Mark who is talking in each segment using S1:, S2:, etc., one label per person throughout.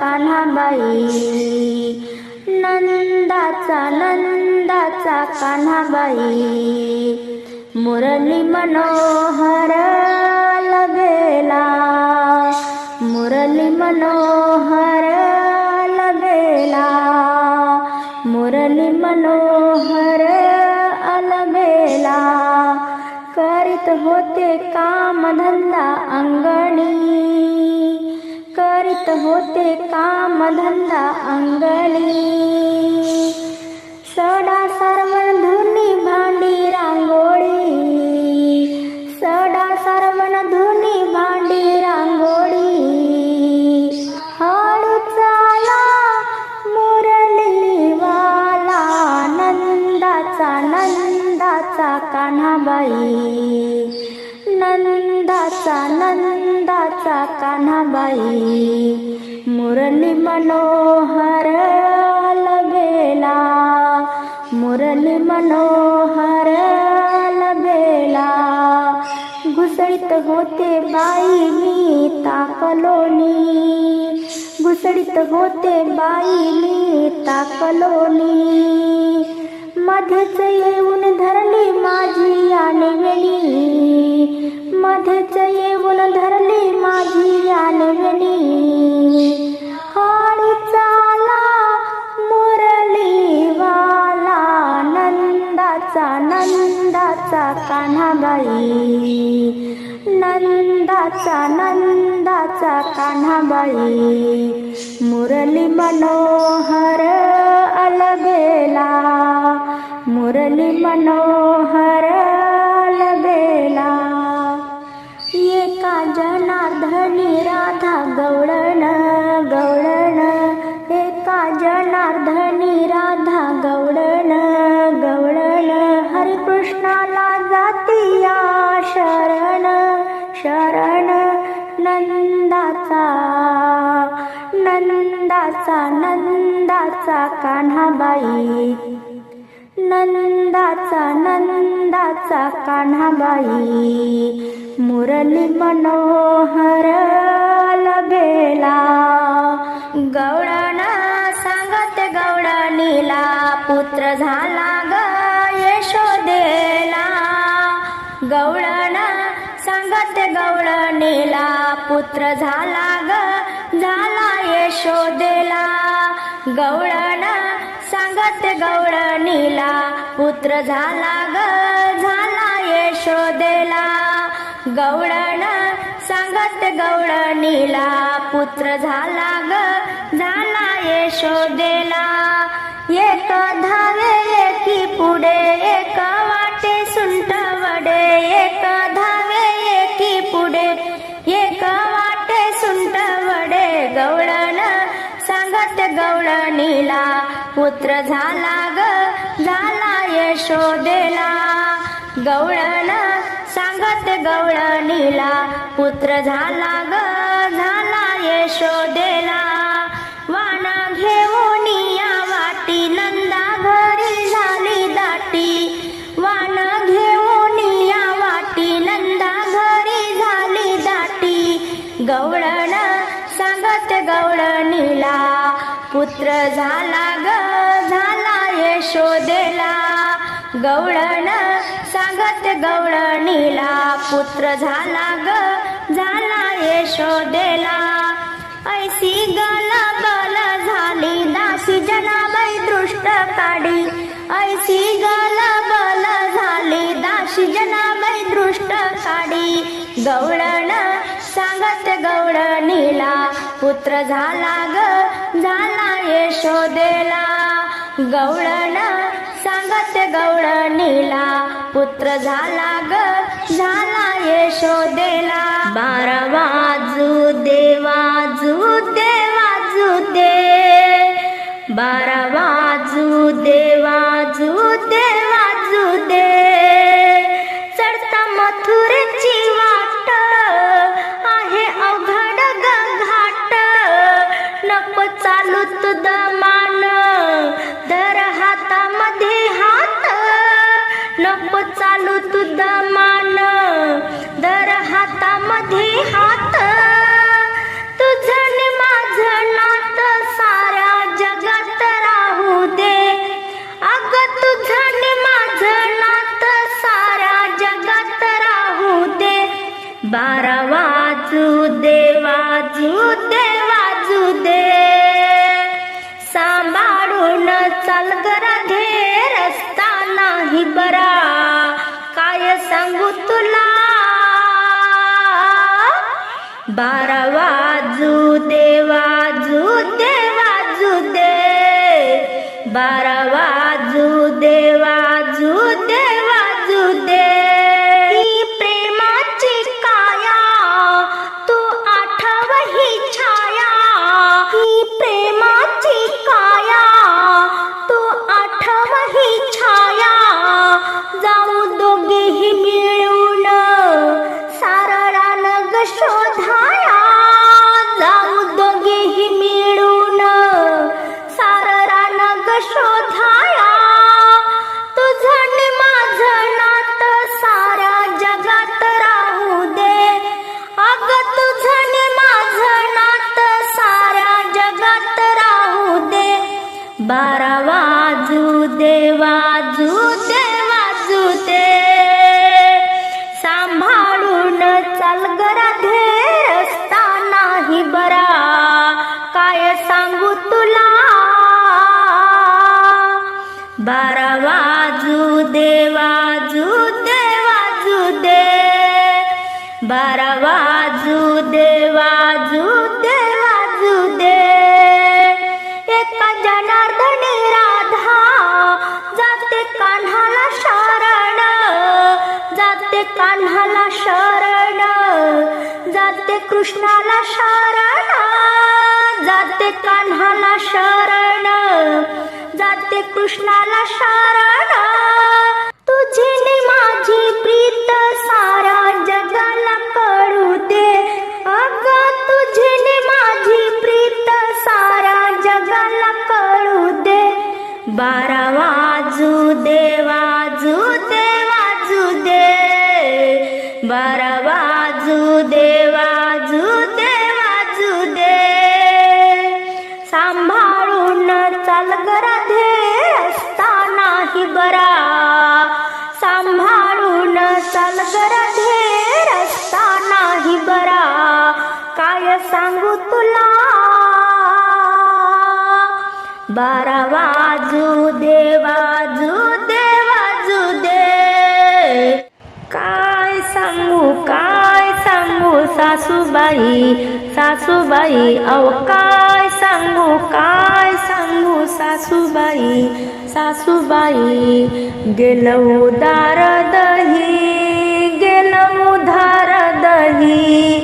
S1: कान्हाबाई. नंदाचा नंदाचा कान्हाबाई. मुरली मनोहर लबेला मुरली मनोहर करीत होते काम धंदा अंगणी. करीत होते काम धंदा अंगणी. सडा सरवण धुनी भांडी रांगोळी. सडा सरवण धुनी भांडी रांगोळी. हळू चाला मुरलीवाला नंदाचा नंदाचा कान्हाबाई. नंदाचा नंदाचा कान्हाबाई. मुरली मनोहर लबेला मुरली मनोहर लबेला घुसळीत होते बाई मी ताकलोनी. घुसळीत होते बाई मी ताकलोनी. मधच येऊन धरली माझी आणवेणी मधच येऊन धरली माझी आणवेणी हळू चाला मुरलीवाला नंदाचा नंदाचा कान्हाबाई नंदाचा नंद नंदाचा कान्हाबाई. मुरली मनोहर अलबेला. मुरली मनोहर अलबेला. एका जनार्दनी राधा गवळण गवळण. एका जनार्दनी राधा गवळण गवळण. हरिकृष्णाला जातीया शरण शरण. नंदाचा नंदाचा नंदाचा कान्हाबाई. नंदाचा नंदाचा कान्हाबाई. मुरली मनोहर लबेला गवळण सांगत गवळणीला पुत्र झाला ग यशोदेला. गवळण जवळ नेला पुत्र झाला ग. झाला यशोदेला. गवळण सांगत गवळणीला पुत्र झाला ग. झाला यशोदेला. गवळण सांगत गवळणीला पुत्र झाला ग. झाला यशोदेला. एक धा पुत्र झाला ग झाला यशोदेला. गवळण सांगत गवळणीला पुत्र झाला ग झाला यशोदेला. वाना घेऊन या वाटी नंदा घरी झाली दाटी. वाना घेऊन या वाटी नंदा घरी झाली दाटी. गवळण सांगत गवळणीला पुत्र झाला गवळणीला पुत्र झाला ग झाला यशोदेला. ऐसी गल बल झाली दासी जनाबाई दृष्ट काढी. ऐसी गल बल झाली दासी जनाबाई दृष्ट काढी. गवळण सांगत गवळणीला पुत्र झाला ग झाला यशोदेला. गवळण सांगत गवळणीला पुत्र झाला ग झाला यशोदेला. बारा वाजू दे वाजू दे वाजू दे. बारा वाजू चालू तुझ मान दर हातामध्ये हात. साऱ्या जगात राहू दे. साऱ्या जगात राहू दे. वाजू दे वाजू दे वाजू दे. सांभाळून रस्ता नाही बरा. सांगू तुला? बारा वाजू दे वाजू दे वाजू दे. बारा दे वाजू दे वाजू दे सांभाळून चाल गराधे रस्ता नाही बरा. काय सांगू तुला? बारा वाजू दे वाजू दे वाजू दे बारा वाजू दे वाजू दे वाजू दे एका जनार्दनी रा कान्हाला शरण जाते कृष्णाला शरण जाते कान्हाला शरण जाते कृष्णाला सांभाळून चाल गराधे रस्ता नाही बरा. सांभाळून चाल गराधे रस्ता नाही बरा. काय सांगू तुला? बारा वाजू दे वाजू दे वाजू दे. काय सांगू काय सांगू सासूबाई? सासूबाई अवकाश सांगू? काय सांगू सासूबाई? सासूबाई गेलो उदार दही गेलो उधार दही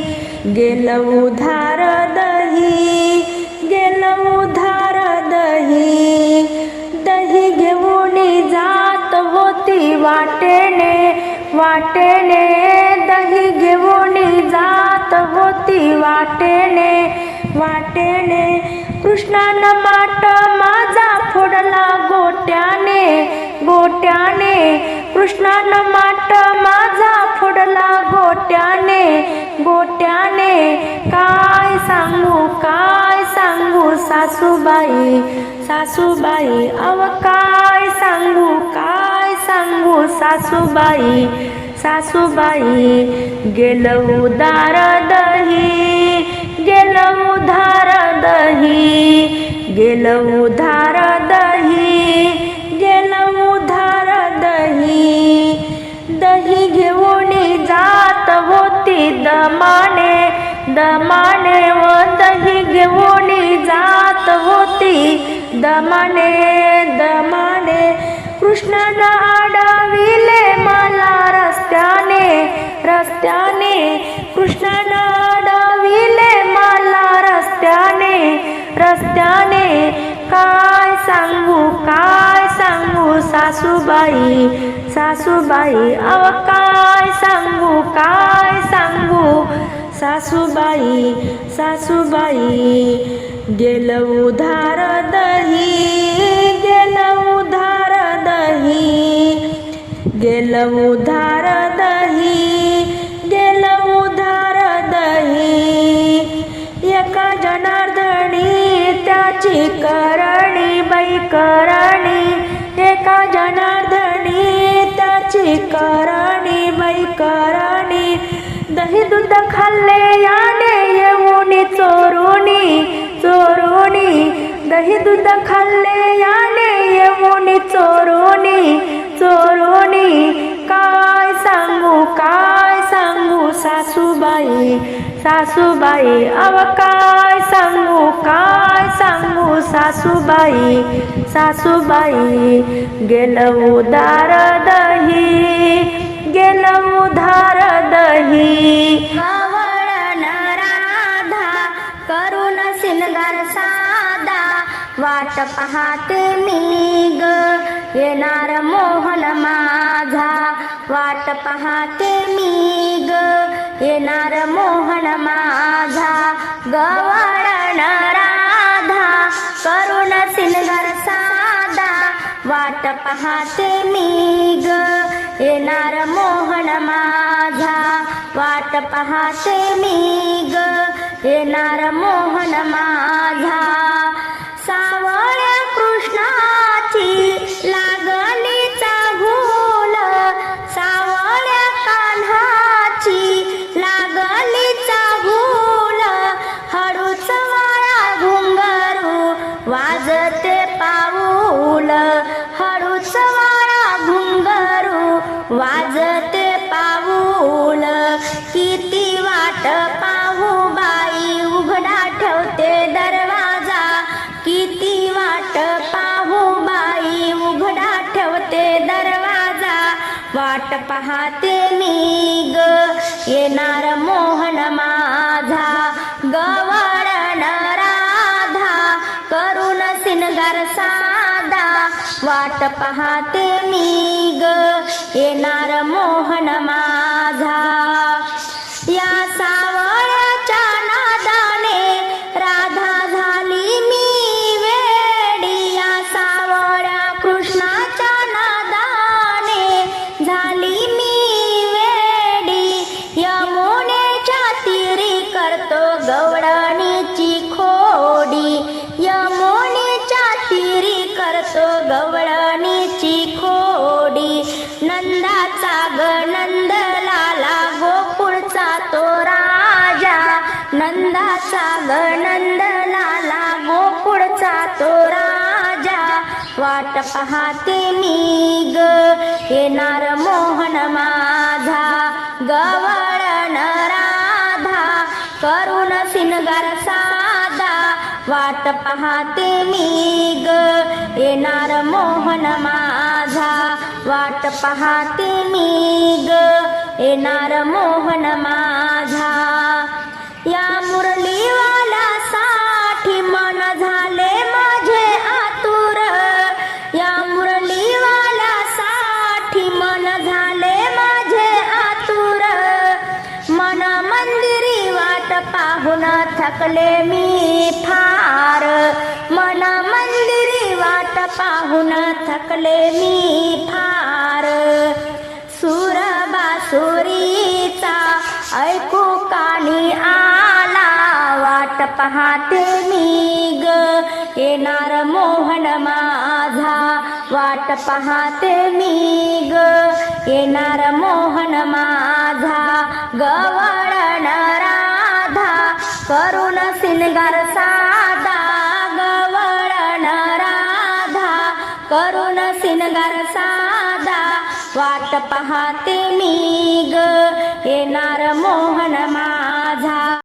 S1: गेलो उधार दही गेलो उधार दही दही घेऊन जात होती वाटेने वाटेने कृष्णानं माट माझा फोडला गोट्याने गोट्याने. कृष्णानं माट माझा फोडला गोट्याने गोट्याने. काय सांगू काय सांगू सासूबाई सासूबाई? अव काय सांगू काय सांगू सासूबाई? सासूबाई गेलं उदार दही गेलं उधार दही गेलं उधार दही गेलं उधार दही। दही घेऊन जात होती दमाने दमाने व दही घेऊन जात होती दमाने दमाने। कृष्ण अडविले मला रस्त्याने रस्त्याने कृष्णाला काय सांगू काय सांगू सासूबाई? सासूबाई अव काय सांगू काय सांगू? सासूबाई सासूबाई गेलं उधार दही गेलं उधार दही गेलं जनार्दनी दही दूध खाल्ले याने येऊनी चोरुणी चोरुणी दही दूध खाल्ले याने येऊनी चोरुणी चोरुणी काय सांगू काय सांगू सासूबाई? सासूबाई अव काय सांगू काय सांगू सासूबाई? सासूबाई गेलं उदार दही. गेलं उधार दही. गवळण राधा करून सिनगार साधा. वाट पाहते मी ग येणार मोहन माझा. वाट पाहते मी ग येणार मोहन माझा. गवळण राधा करून सिनगार साधा. वाट पाहते मी ग येणार मोहन माझा. वाट पाहते मी ग. येणार मोहन माझा. सावळ्या कृष्णाची लागणीचा भूल सावळ्या कान्हाची लागणीचा भूल हळूच वाळा घुंगरू वाजते पाहते मी ग. येणार मोहन माझा गवळण राधा करून सिनगार साधा. वाट पाहते मी ग. येणार मोहन माझा. वाट पाहते मी ग. येणार मोहन माझा गवळण राधा करून सिनगार साधा वाट पाहते मी ग. येणार मोहन माझा वाट पाहते मी ग. येणार मोहन माझा. या मुरलीवाला साठी मन झाले माझे आतुर. मन मंदिरी वाट पाहून थकले मी फार. मन मंदिरी वाट पाहून थकले मी फार. सुर बासुरीचा ऐकू कानी आला. वाट पाहते वाट पाहते मी ग. येणार मोहन माझा गवळण राधा. करुण सिनगार साधा गवळण राधा. करुण सिनगार साधा वाट पाहते मी ग. येणार मोहन माझा.